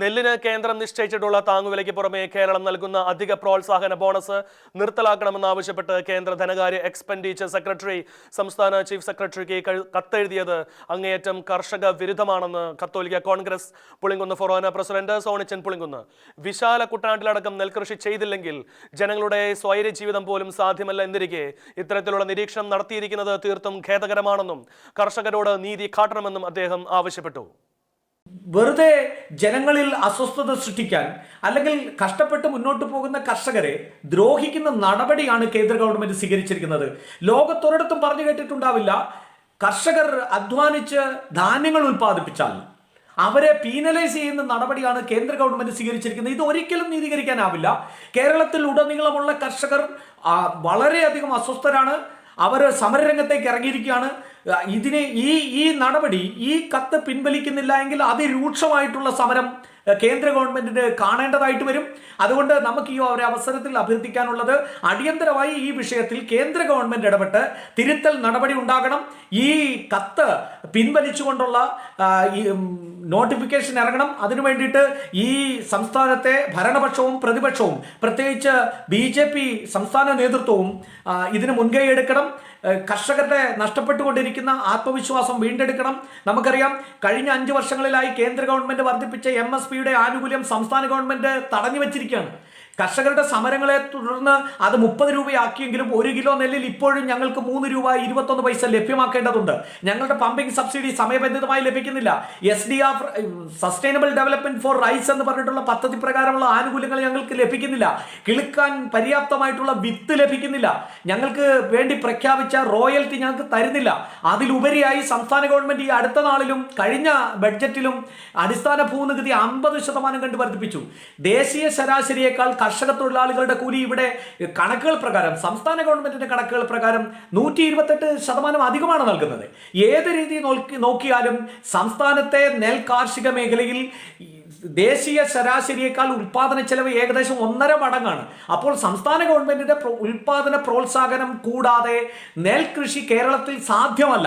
നെല്ലിന് കേന്ദ്രം നിശ്ചയിച്ചിട്ടുള്ള താങ്ങുവിലയ്ക്ക് പുറമെ കേരളം നൽകുന്ന അധിക പ്രോത്സാഹന ബോണസ് നിർത്തലാക്കണമെന്നാവശ്യപ്പെട്ട് കേന്ദ്ര ധനകാര്യ എക്സ്പെൻഡിച്ചർ സെക്രട്ടറി സംസ്ഥാന ചീഫ് സെക്രട്ടറിക്ക് കത്തെഴുതിയത് അങ്ങേയറ്റം കർഷക വിരുദ്ധമാണെന്ന് കത്തോലിക്ക കോൺഗ്രസ്. പുളിങ്കുന്ന് ഫൊറോന പ്രസിഡന്റ് സോണിച്ചൻ പുളിങ്കുന്ന്. വിശാല കുട്ടനാട്ടിലടക്കം നെൽകൃഷി ചെയ്തില്ലെങ്കിൽ ജനങ്ങളുടെ സ്വൈര്യ ജീവിതം പോലും സാധ്യമല്ല എന്നിരിക്കെ ഇത്തരത്തിലുള്ള നിരീക്ഷണം നടത്തിയിരിക്കുന്നത് തീർത്തും ഖേദകരമാണെന്നും കർഷകരോട് നീതി കാട്ടണമെന്നും അദ്ദേഹം ആവശ്യപ്പെട്ടു. വെറുതെ ജനങ്ങളിൽ അസ്വസ്ഥത സൃഷ്ടിക്കാൻ അല്ലെങ്കിൽ കഷ്ടപ്പെട്ട് മുന്നോട്ട് പോകുന്ന കർഷകരെ ദ്രോഹിക്കുന്ന നടപടിയാണ് കേന്ദ്ര ഗവൺമെന്റ് സ്വീകരിച്ചിരിക്കുന്നത്. ലോകത്തൊരിടത്തും പറഞ്ഞു കേട്ടിട്ടുണ്ടാവില്ല കർഷകർ അധ്വാനിച്ച് ധാന്യങ്ങൾ ഉൽപ്പാദിപ്പിച്ചാൽ. അവരെ പീനലൈസ് ചെയ്യുന്ന നടപടിയാണ് കേന്ദ്ര ഗവൺമെന്റ് സ്വീകരിച്ചിരിക്കുന്നത്. ഇത് ഒരിക്കലും നീതീകരിക്കാനാവില്ല. കേരളത്തിൽ ഉടനീളമുള്ള കർഷകർ വളരെയധികം അസ്വസ്ഥരാണ്. അവർ സമരരംഗത്തേക്ക് ഇറങ്ങിയിരിക്കുകയാണ്. ഇതിനെ ഈ ഈ നടപടി ഈ കത്ത് പിൻവലിക്കുന്നില്ല എങ്കിൽ അതിരൂക്ഷമായിട്ടുള്ള സമരം കേന്ദ്ര ഗവൺമെന്റിന് കാണേണ്ടതായിട്ട് വരും. അതുകൊണ്ട് നമുക്ക് ഈ ഒരു അവസരത്തിൽ അഭ്യർത്ഥിക്കാനുള്ളത് അടിയന്തരമായി ഈ വിഷയത്തിൽ കേന്ദ്ര ഗവൺമെന്റ് ഇടപെട്ട് തിരുത്തൽ നടപടി ഉണ്ടാകണം. ഈ കത്ത് പിൻവലിച്ചുകൊണ്ടുള്ള ഈ നോട്ടിഫിക്കേഷൻ ഇറങ്ങണം. അതിനു വേണ്ടിയിട്ട് ഈ സംസ്ഥാനത്തെ ഭരണപക്ഷവും പ്രതിപക്ഷവും പ്രത്യേകിച്ച് ബി ജെ പി സംസ്ഥാന നേതൃത്വവും ഇതിന് മുൻകൈ എടുക്കണം. കർഷകരുടെ നഷ്ടപ്പെട്ടുകൊണ്ടിരിക്കുന്ന ആത്മവിശ്വാസം വീണ്ടെടുക്കണം. നമുക്കറിയാം കഴിഞ്ഞ അഞ്ച് വർഷങ്ങളിലായി കേന്ദ്ര ഗവൺമെന്റ് വർദ്ധിപ്പിച്ച എം എസ് പിയുടെ ആനുകൂല്യം സംസ്ഥാന ഗവൺമെന്റ് തടഞ്ഞു വെച്ചിരിക്കുകയാണ് കർഷകരുടെ സമരങ്ങളെ തുടർന്ന് അത് മുപ്പത് രൂപയാക്കിയെങ്കിലും ഒരു കിലോ നെല്ലിൽ ഇപ്പോഴും ഞങ്ങൾക്ക് മൂന്ന് രൂപ ഇരുപത്തൊന്ന് പൈസ ലഭ്യമാക്കേണ്ടതുണ്ട്. ഞങ്ങളുടെ പമ്പിംഗ് സബ്സിഡി സമയബന്ധിതമായി ലഭിക്കുന്നില്ല. S D R sustainable development for rice എന്ന് പറഞ്ഞിട്ടുള്ള പദ്ധതി പ്രകാരമുള്ള ആനുകൂല്യങ്ങൾ ഞങ്ങൾക്ക് ലഭിക്കുന്നില്ല. കിളുക്കാൻ പര്യാപ്തമായിട്ടുള്ള വിത്ത് ലഭിക്കുന്നില്ല. ഞങ്ങൾക്ക് വേണ്ടി പ്രഖ്യാപിച്ച റോയൽറ്റി ഞങ്ങൾക്ക് തരുന്നില്ല. അതിലുപരിയായി സംസ്ഥാന ഗവൺമെന്റ് ഈ അടുത്ത നാളിലും കഴിഞ്ഞ ബഡ്ജറ്റിലും അടിസ്ഥാന ഭൂനികുതി അമ്പത് ശതമാനം കണ്ടു വർദ്ധിപ്പിച്ചു ദേശീയ ശരാശരിയേക്കാൾ കർഷക തൊഴിലാളികളുടെ കൂലി ഇവിടെ കണക്കുകൾ പ്രകാരം സംസ്ഥാന ഗവൺമെന്റിന്റെ കണക്കുകൾ പ്രകാരം നൂറ്റി ഇരുപത്തെട്ട് ശതമാനം അധികമാണ് നൽകുന്നത്. ഏത് രീതി നോക്കി നോക്കിയാലും സംസ്ഥാനത്തെ നെൽ കാർഷിക മേഖലയിൽ ദേശീയ ശരാശരിയേക്കാൾ ഉൽപാദന ചെലവ് ഏകദേശം ഒന്നര മടങ്ങാണ്. അപ്പോൾ സംസ്ഥാന ഗവൺമെന്റിന്റെ ഉൽപാദന പ്രോത്സാഹനം കൂടാതെ നെൽകൃഷി കേരളത്തിൽ സാധ്യമല്ല.